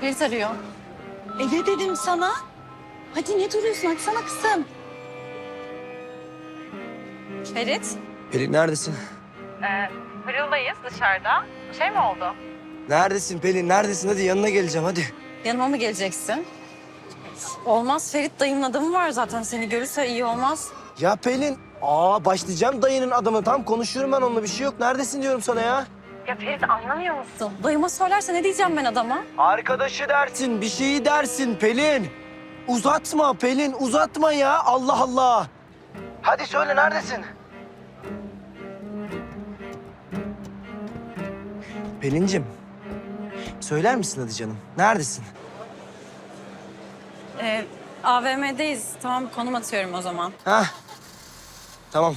Ferit arıyor. E ne dedim sana? Hadi ne duruyorsun? Açsana kızım. Ferit. Pelin neredesin? Fırıldayız dışarıda. Şey mi oldu? Neredesin Pelin? Neredesin? Hadi yanına geleceğim hadi. Yanıma mı geleceksin? Olmaz Ferit dayımın adamı var zaten seni görürse iyi olmaz. Ya Pelin. Aa başlayacağım dayının adamı. Tam konuşuyorum ben onunla bir şey yok. Neredesin diyorum sana ya. Ya Ferit anlamıyor musun? Dayıma söylerse ne diyeceğim ben adama? Arkadaşı dersin, bir şeyi dersin Pelin. Uzatma Pelin, uzatma ya. Allah Allah. Hadi söyle neredesin? Pelincim. Söyler misin hadi canım? Neredesin? Ee, AVM'deyiz. Tamam konum atıyorum o zaman. Ha? Tamam.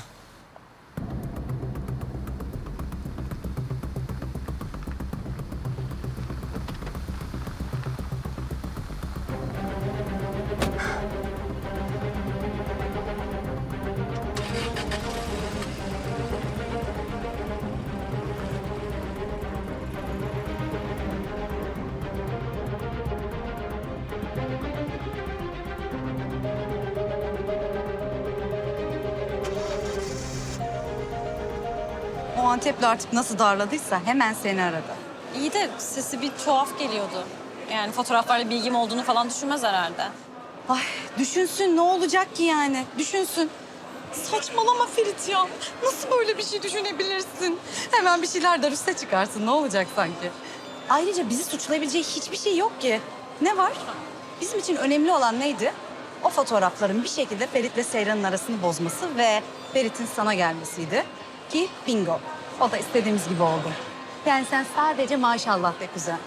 Antepli artık nasıl darladıysa hemen seni aradı. İyi de sesi bir tuhaf geliyordu. Yani fotoğraflarla bilgim olduğunu falan düşünmez herhalde. Ay düşünsün ne olacak ki yani? Düşünsün. Saçmalama Ferit ya. Nasıl böyle bir şey düşünebilirsin? Hemen bir şeyler dar üste çıkarsın. Ne olacak sanki? Ayrıca bizi suçlayabileceği hiçbir şey yok ki. Ne var? Bizim için önemli olan neydi? O fotoğrafların bir şekilde Ferit'le Seyran'ın arasını bozması ve Ferit'in sana gelmesiydi. Ki bingo. O da istediğimiz gibi oldu. Yani sen sadece maşallah de kuzen.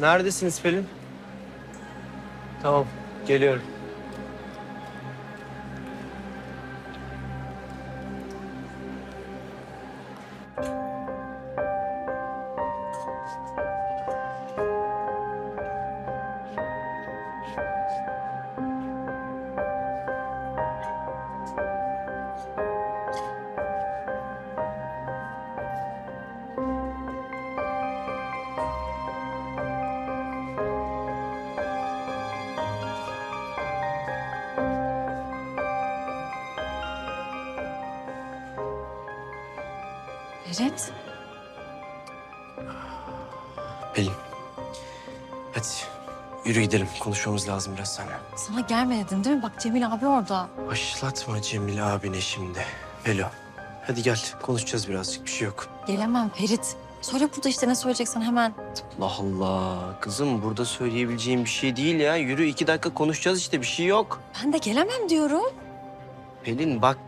Neredesiniz Pelin? Tamam, geliyorum. Ferit. Pelin. Hadi yürü gidelim. Konuşmamız lazım biraz seninle. Sana gelme dedim değil mi? Bak Cemil abi orada. Başlatma Cemil abine şimdi. Pelo. Hadi gel konuşacağız birazcık bir şey yok. Gelemem Ferit. Söyle burada işte ne söyleyeceksen hemen. Allah Allah. Kızım burada söyleyebileceğim bir şey değil ya. Yürü iki dakika konuşacağız işte bir şey yok. Ben de gelemem diyorum. Pelin bak.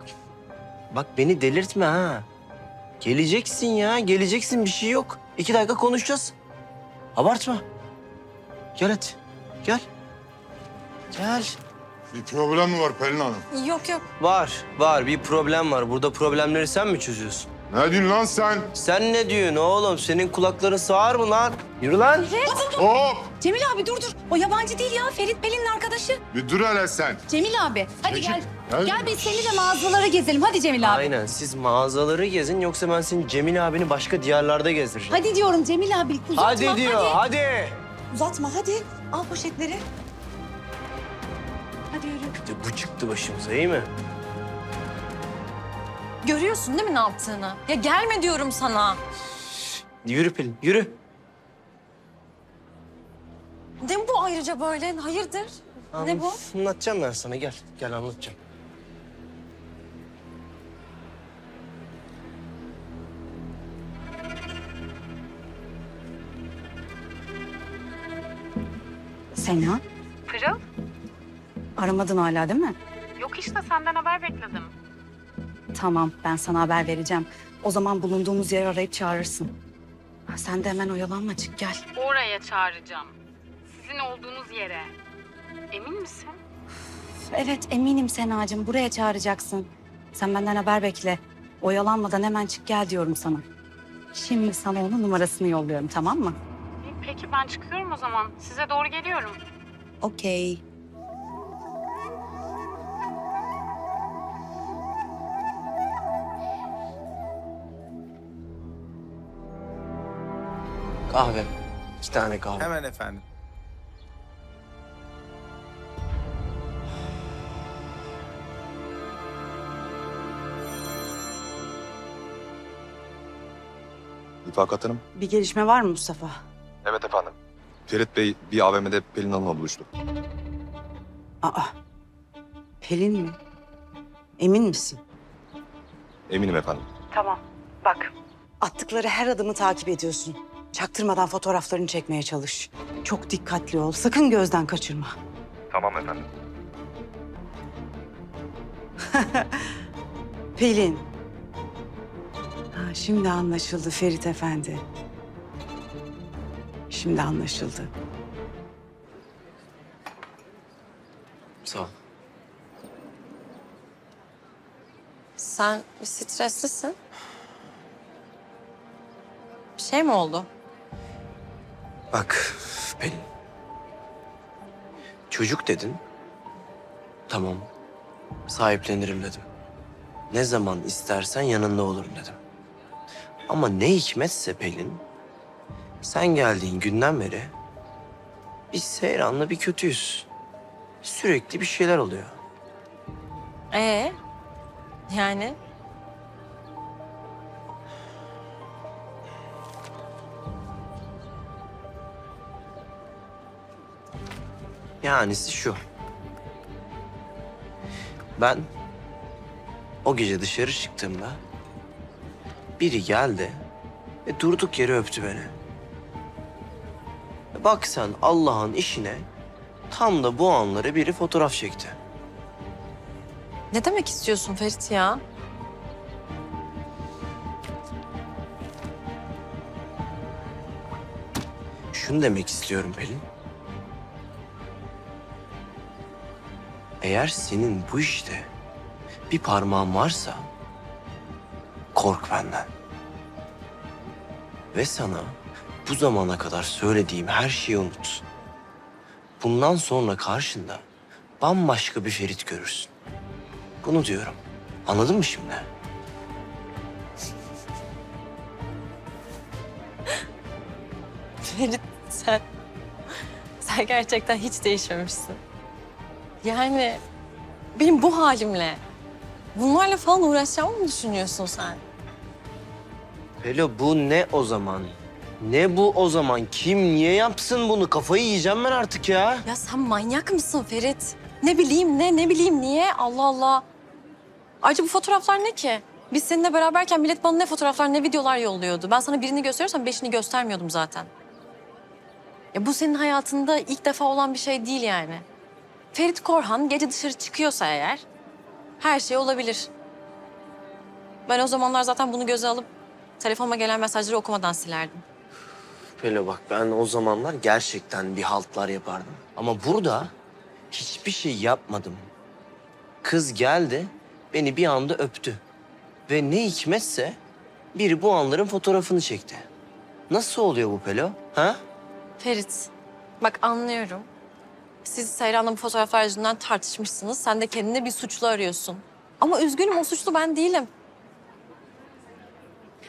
Bak beni delirtme ha. Geleceksin ya. Geleceksin bir şey yok. İki dakika konuşacağız. Abartma. Gel hadi. Gel. Gel. Bir problem mi var Pelin Hanım? Yok yok. Var, var. Bir problem var. Burada problemleri sen mi çözüyorsun? Ne diyorsun lan sen? Sen ne diyorsun oğlum? Senin kulakların sağır mı lan? Yürü lan. Hop! Cemil abi dur dur. O yabancı değil ya. Ferit Pelin'in arkadaşı. Bir dur hele sen. Cemil abi. Hadi Peki, gel. gel. Gel biz seninle mağazalara gezelim. Hadi Cemil abi. Aynen. Siz mağazaları gezin yoksa ben senin Cemil abini başka diyarlarda gezdireceğim. Hadi diyorum Cemil abi. Uzatma. Hadi diyor, hadi. Uzatma hadi. Al poşetleri. Hadi yürü. Bir de bu çıktı başımıza iyi mi? Görüyorsun değil mi ne yaptığını? Ya gelme diyorum sana. Yürü Pelin, yürü. Ayrıca böyle? Hayırdır? Ne bu? Anlatacağım ben sana. Gel, gel anlatacağım. Sena. Pırıl? Aramadın hala değil mi? Yok işte senden haber bekledim. Tamam ben sana haber vereceğim. O zaman bulunduğumuz yeri arayıp çağırırsın. Ha, Sen de hemen oyalanma çık gel. Oraya çağıracağım. Sizin olduğunuz yere. Emin misin? Evet eminim Senacığım buraya çağıracaksın. Sen benden haber bekle. Oyalanmadan hemen çık gel diyorum sana. Şimdi sana onun numarasını yolluyorum tamam mı? Peki ben çıkıyorum o zaman. Size doğru geliyorum. Okey. Kahve. İki tane kahve. Hemen efendim. Hanım. Bir gelişme var mı Mustafa? Evet efendim. Ferit Bey bir AVM'de Pelin Hanım'la buluştu. Aa. Pelin mi? Emin misin? Eminim efendim. Tamam. Bak. Attıkları her adımı takip ediyorsun. Çaktırmadan fotoğraflarını çekmeye çalış. Çok dikkatli ol. Sakın gözden kaçırma. Tamam efendim. Pelin. Ha, şimdi anlaşıldı Ferit Efendi. Şimdi anlaşıldı. Sağ ol. Sen bir streslisin. Bir şey mi oldu? Bak Pelin. Çocuk dedin. Tamam. Sahiplenirim dedim. Ne zaman istersen yanında olurum dedim. Ama ne hikmetse Pelin. Sen geldiğin günden beri biz Seyran'la bir kötüyüz. Sürekli bir şeyler oluyor. Ee? Yani? Yanisi şu. Ben o gece dışarı çıktığımda biri geldi ve durduk yere öptü beni. Bak sen Allah'ın işine tam da bu anları biri fotoğraf çekti. Ne demek istiyorsun Ferit ya? Şunu demek istiyorum Pelin. Eğer senin bu işte bir parmağın varsa kork benden. Ve sana bu zamana kadar söylediğim her şeyi unut. Bundan sonra karşında bambaşka bir Ferit görürsün. Bunu diyorum. Anladın mı şimdi? Ferit sen... Sen gerçekten hiç değişmemişsin. Yani benim bu halimle bunlarla falan uğraşacağımı mı düşünüyorsun sen? Pelo bu ne o zaman? Ne bu o zaman? Kim niye yapsın bunu? Kafayı yiyeceğim ben artık ya. Ya sen manyak mısın Ferit? Ne bileyim ne, ne bileyim niye? Allah Allah. Ayrıca bu fotoğraflar ne ki? Biz seninle beraberken millet bana ne fotoğraflar ne videolar yolluyordu. Ben sana birini gösteriyorsam beşini göstermiyordum zaten. Ya bu senin hayatında ilk defa olan bir şey değil yani. Ferit Korhan gece dışarı çıkıyorsa eğer her şey olabilir. Ben o zamanlar zaten bunu göze alıp telefonuma gelen mesajları okumadan silerdim. Pelo bak ben o zamanlar gerçekten bir haltlar yapardım. Ama burada hiçbir şey yapmadım. Kız geldi, beni bir anda öptü. Ve ne hikmetse biri bu anların fotoğrafını çekti. Nasıl oluyor bu Pelo? Ha? Ferit, bak anlıyorum. Siz Seyran'la bu fotoğraflar yüzünden tartışmışsınız. Sen de kendine bir suçlu arıyorsun. Ama üzgünüm o suçlu ben değilim.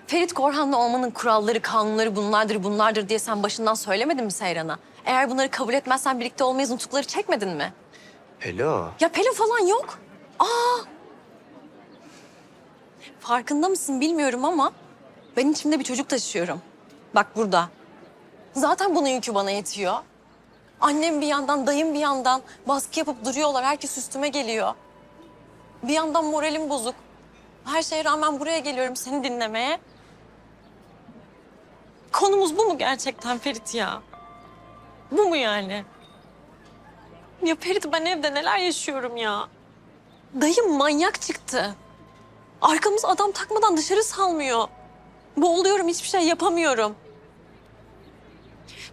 Ferit Korhan'la olmanın kuralları, kanunları bunlardır, bunlardır diye sen başından söylemedin mi Seyran'a? Eğer bunları kabul etmezsen birlikte olmayız nutukları çekmedin mi? Pelo. Ya Pelin falan yok. Aa! Farkında mısın bilmiyorum ama ben içimde bir çocuk taşıyorum. Bak burada. Zaten bunun yükü bana yetiyor. Annem bir yandan, dayım bir yandan baskı yapıp duruyorlar. Herkes üstüme geliyor. Bir yandan moralim bozuk. Her şeye rağmen buraya geliyorum seni dinlemeye. Konumuz bu mu gerçekten Ferit ya? Bu mu yani? Ya Ferit ben evde neler yaşıyorum ya? Dayım manyak çıktı. Arkamız adam takmadan dışarı salmıyor. Boğuluyorum hiçbir şey yapamıyorum.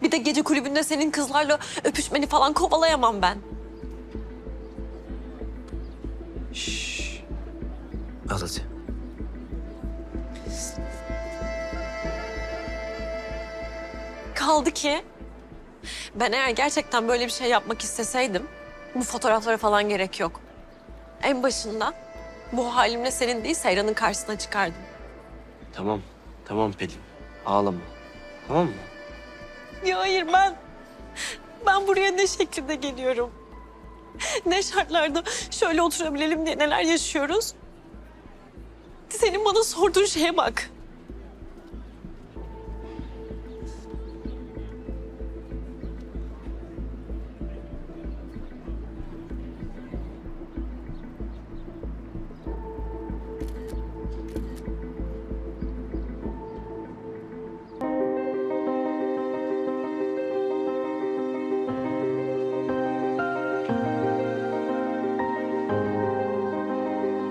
Bir de gece kulübünde senin kızlarla öpüşmeni falan kovalayamam ben. Şşş. Al. Kaldı ki ben eğer gerçekten böyle bir şey yapmak isteseydim bu fotoğraflara falan gerek yok. En başında bu halimle senin değil Seyran'ın karşısına çıkardım. Tamam. Tamam Pelin. Ağlama. Tamam mı? Ya hayır ben... Ben buraya ne şekilde geliyorum? Ne şartlarda şöyle oturabilelim diye neler yaşıyoruz? Senin bana sorduğun şeye bak.